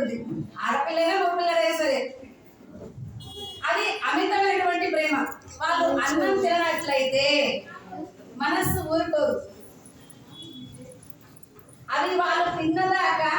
ఉంటుంది ఆడపిల్లైనా మగపిల్లడైనా సరే అది అమితమైనటువంటి ప్రేమ. వాళ్ళు అన్నం తిననట్లయితే మనస్సు ఊరుకోరు అది వాళ్ళు తిన్నదాకా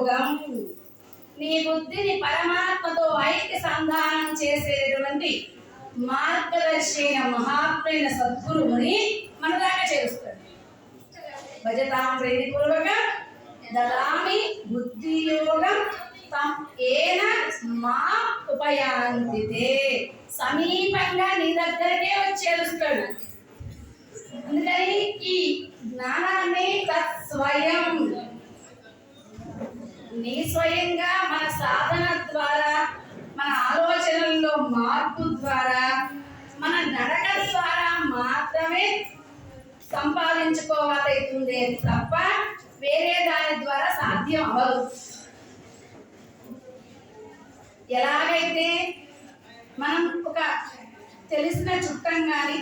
యోగం నీ బుద్ధిని పరమాత్మతో ఐక్య సంధానం చేసేటువంటి మార్గదర్శి మహాత్మైన సద్గురువుని మన దాకా చేరుస్తాడు. భజతాం ప్రేరిపూర్వక దదామి బుద్ధి యోగం తం ఏన మా ఉపయాంతితే. సమీపంగా నీ దగ్గరకే వచ్చి చేరుస్తాడు. అందుకని ఈ జ్ఞానాన్ని తత్ స్వయం నీ స్వయంగా మన సాధన ద్వారా మన ఆలోచనల్లో మార్పు ద్వారా మన నడక ద్వారా మాత్రమే సంపాదించుకోవాలవుతుంది తప్ప వేరే దాని ద్వారా సాధ్యం అవ్వదు. ఎలాగైతే మనం ఒక తెలిసిన చుట్టం కానీ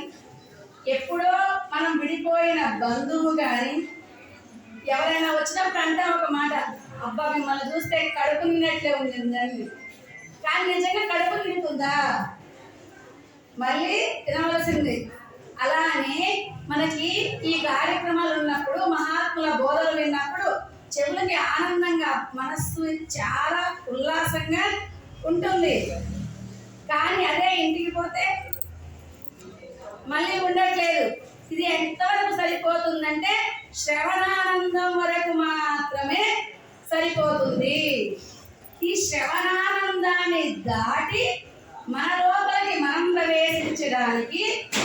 ఎప్పుడో మనం విడిపోయిన బంధువు కానీ ఎవరైనా వచ్చినప్పుడు అంటే ఒక మాట అబ్బా మిమ్మల్ని చూస్తే కడుపు నిన్నట్లే ఉంటుందని కానీ నిజంగా కడుపు నిండుతుందా? మళ్ళీ తినవలసింది అలానే మనకి ఈ కార్యక్రమాలు ఉన్నప్పుడు మహాత్ముల బోధనలు విన్నప్పుడు చెవులకి ఆనందంగా మనస్సు చాలా ఉల్లాసంగా ఉంటుంది. కానీ అదే ఇంటికి పోతే మళ్ళీ ఉండట్లేదు. ఇది ఎంతవరకు సరిపోతుందంటే శ్రవణానందం వరకు మాత్రమే సరిపోతుంది. ఈ శ్రవణానందాన్ని దాటి మన లోపలికి మనం ప్రవేశించడానికి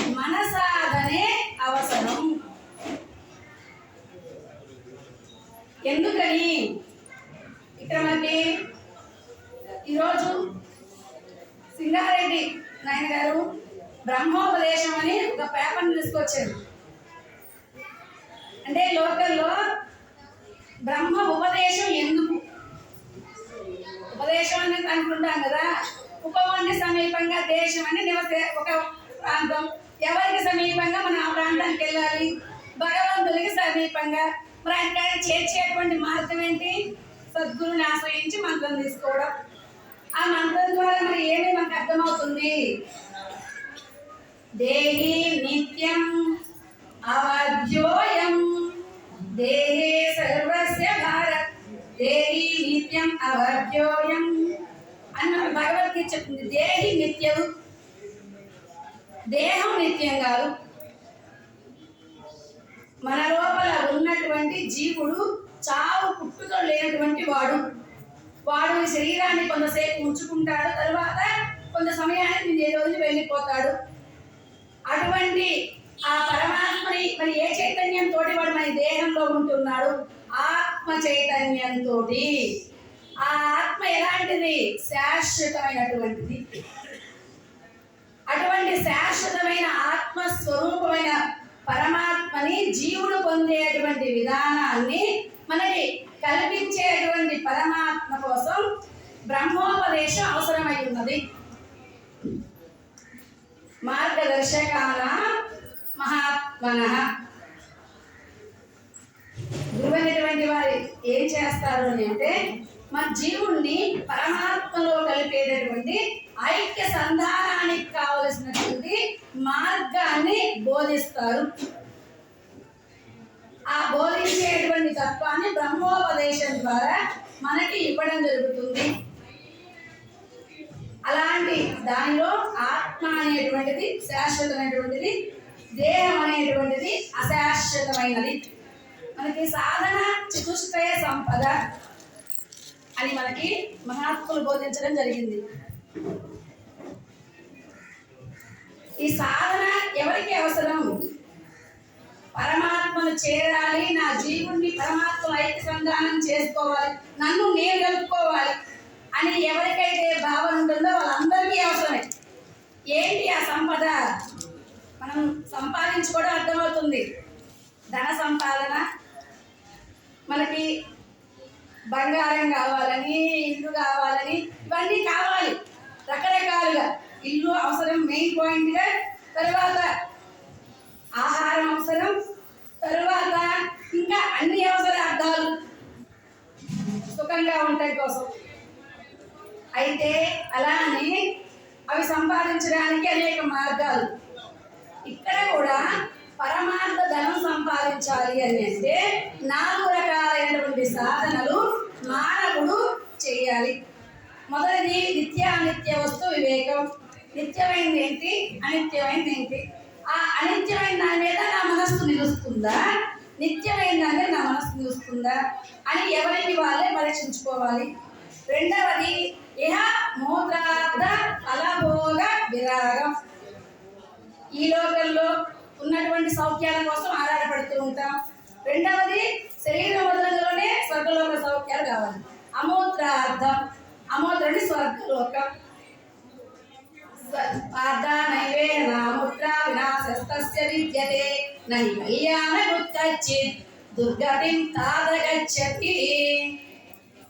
మన సాధనే అవసరం. ఎందుకని? ఇక్కడ మనకి ఈరోజు సింగారెడ్డి నాయన గారు బ్రహ్మోపదేశం అని ఒక పేపర్ని తీసుకొచ్చారు. అంటే లోకల్లో బ్రహ్మ ఉపదేశం ఎందుకు? ఉపదేశం అనేది అనుకుంటాం కదా. ఉపవాన్ని సమీపంగా దేశం అని నివసే ఒక ప్రాంతం. ఎవరికి సమీపంగా? మనం ఆ ప్రాంతానికి వెళ్ళాలి. భగవంతునికి సమీపంగా. మరి అక్కడ చేర్చేటువంటి మార్గం ఏంటి? సద్గురుని ఆశ్రయించి మంత్రం తీసుకోవడం. ఆ మంత్రం ద్వారా మరి ఏమి మనకు అర్థమవుతుంది? దేహి నిత్యం అవధ్యోయం. దేహే సర్వస్య భారత్ దేహి నిత్యం అవధ్యోయం అన్న భగవద్గీత చెప్తుంది దేహి నిత్యం దేహం నిత్యం కాదు. మన లోపల ఉన్నటువంటి జీవుడు చావు పుట్టుతో లేనటువంటి వాడు. వాడు ఈ శరీరాన్ని కొంతసేపు ఉంచుకుంటాడు తర్వాత కొంత సమయానికి నేను రోజు వెళ్ళిపోతాడు. అటువంటి ఆ పరమాత్మని మరి ఏ చైతన్యంతో వాడు మన దేహంలో ఉంటున్నాడు? ఆత్మ చైతన్యంతో ఆ ఆత్మ ఎలాంటిది? శాశ్వతమైనటువంటిది. అటువంటి శాశ్వతమైన ఆత్మ స్వరూపమైన పరమాత్మని జీవుడు పొందేటువంటి విధానాన్ని మనకి కల్పించేటువంటి పరమాత్మ కోసం బ్రహ్మోపదేశం అవసరమై ఉన్నది. మార్గదర్శకాల మహాత్మన గురువైనటువంటి వారు ఏం చేస్తారు అని అంటే మన జీవుణ్ణి పరమాత్మలో కలిపేటటువంటి ఐక్య సంధానానికి కావలసినటువంటి మార్గాన్ని బోధిస్తారు. ఆ బోధించేటువంటి తత్వాన్ని బ్రహ్మోపదేశం ద్వారా మనకి ఇవ్వడం జరుగుతుంది. అలాంటి దానిలో ఆత్మ అనేటువంటిది శాశ్వతమైనటువంటిది దేహం అనేటువంటిది అశాశ్వతమైనది. మనకి సాధన చతుష్టయ సంపద అని మనకి మహాత్ములు బోధించడం జరిగింది. ఈ సాధన ఎవరికి అవసరం? పరమాత్మను చేరాలి నా జీవుణ్ణి పరమాత్మ ఐక్య సంధానం చేసుకోవాలి నన్ను నేను కలుపుకోవాలి అని ఎవరికైతే భావన ఉంటుందో వాళ్ళందరికీ అవసరమే ఏంటి ఆ సంపద మనం కూడా అర్థమవుతుంది. ధన సంపాదన మనకి బంగారం కావాలని ఇల్లు కావాలని ఇవన్నీ కావాలి. రకరకాలుగా ఇల్లు అవసరం మెయిన్ పాయింట్గా తర్వాత ఆహారం అవసరం తర్వాత ఇంకా అన్ని అవసరార్థాలు సుఖంగా ఉంటాయి కోసం. అయితే అలానే అవి సంపాదించడానికి అనేక మార్గాలు. ఇక్కడ కూడా పరమార్థ ధనం సంపాదించాలి అని అంటే నాలుగు రకాలైనటువంటి సాధనలు మానవుడు చేయాలి. మొదటిది నిత్యానిత్య వస్తు వివేకం. నిత్యమైనది ఏంటి? అనిత్యమైనది ఏంటి? ఆ అనిత్యమైన దాని మీద నా మనస్సు నిలుస్తుందా? నిత్యమైన దాని మీద నా మనస్సు నిలుస్తుందా? అని ఎవరిని వాళ్ళే పరీక్షించుకోవాలి. రెండవది ఇహ మూత్రార్థ అలభోగ విరాగం. ఈ లోకంలో ఉన్నటువంటి సౌఖ్యాల కోసం ఆధారపడుతూ ఉంటాం. రెండవది శరీర వదలంలోనే స్వర్గలోక సౌఖ్యాలు కావాలి. అమూత్రార్థం అమూత్రుడి స్వర్గలోకం. పార్థానైవే నాముత్ర వినాశస్తస్య విద్యతే నై కళ్యాణ గుచ్చచ్చిత్ దుర్గతిం తాదగచ్చతి.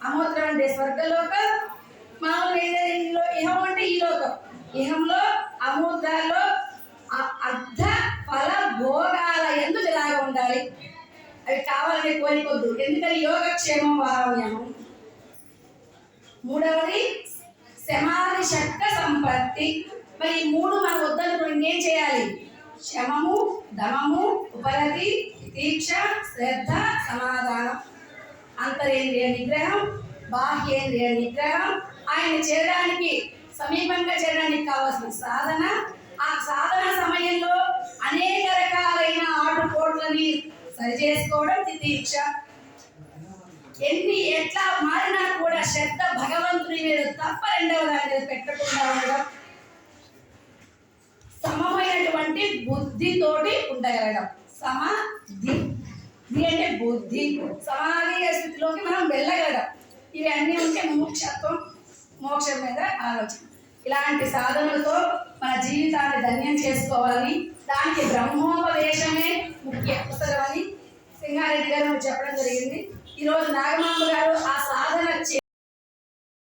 అమూత్రం అంటే స్వర్గలోకం. మామూలు ఏదో ఇహం అంటే ఈ లోకం. ఇహంలో అమూత్రాల్లో అవి కావాలని కోరికొద్దు ఎందుకని యోగక్షేమం వారమ్యము మూడవది శమాది శక్త సంపత్తి. మరి ఈ మూడు మన వద్దనుకుని ఏం చేయాలి? శమము దమము ఉపరతి దీక్ష శ్రద్ధ సమాధానం. అంతరేంద్రియ నిగ్రహం బాహ్యేంద్రియ నిగ్రహం. ఆయన చేరడానికి సమీపంగా చేరడానికి కావాల్సిన సాధన. ఆ సాధన సమయంలో అనేక రకాలైన ఆటుపోట్లని సరి చేసుకోవడం తితీక్ష ఎన్ని ఎట్లా మారినా కూడా శ్రద్ధ భగవంతుని మీద తప్ప రెండవ దాని మీద పెట్టకుండా ఉండడం సమమైనటువంటి బుద్ధితోటి ఉండగలగడం. సమాధి. ఇది అంటే బుద్ధి. సమాధి స్థితిలోకి మనం వెళ్ళగలడం ఇవి అన్నీ ఉంటే మోక్షత్వం మోక్షం మీద ఆలోచన. ఇలాంటి సాధనలతో మన జీవితాన్ని ధన్యం చేసుకోవాలని దానికి బ్రహ్మోపదేశమే ముఖ్య. పుస్తకం అని సింగారెడ్డి గారు చెప్పడం జరిగింది. ఈరోజు నాగమాంబ గారు ఆ సాధన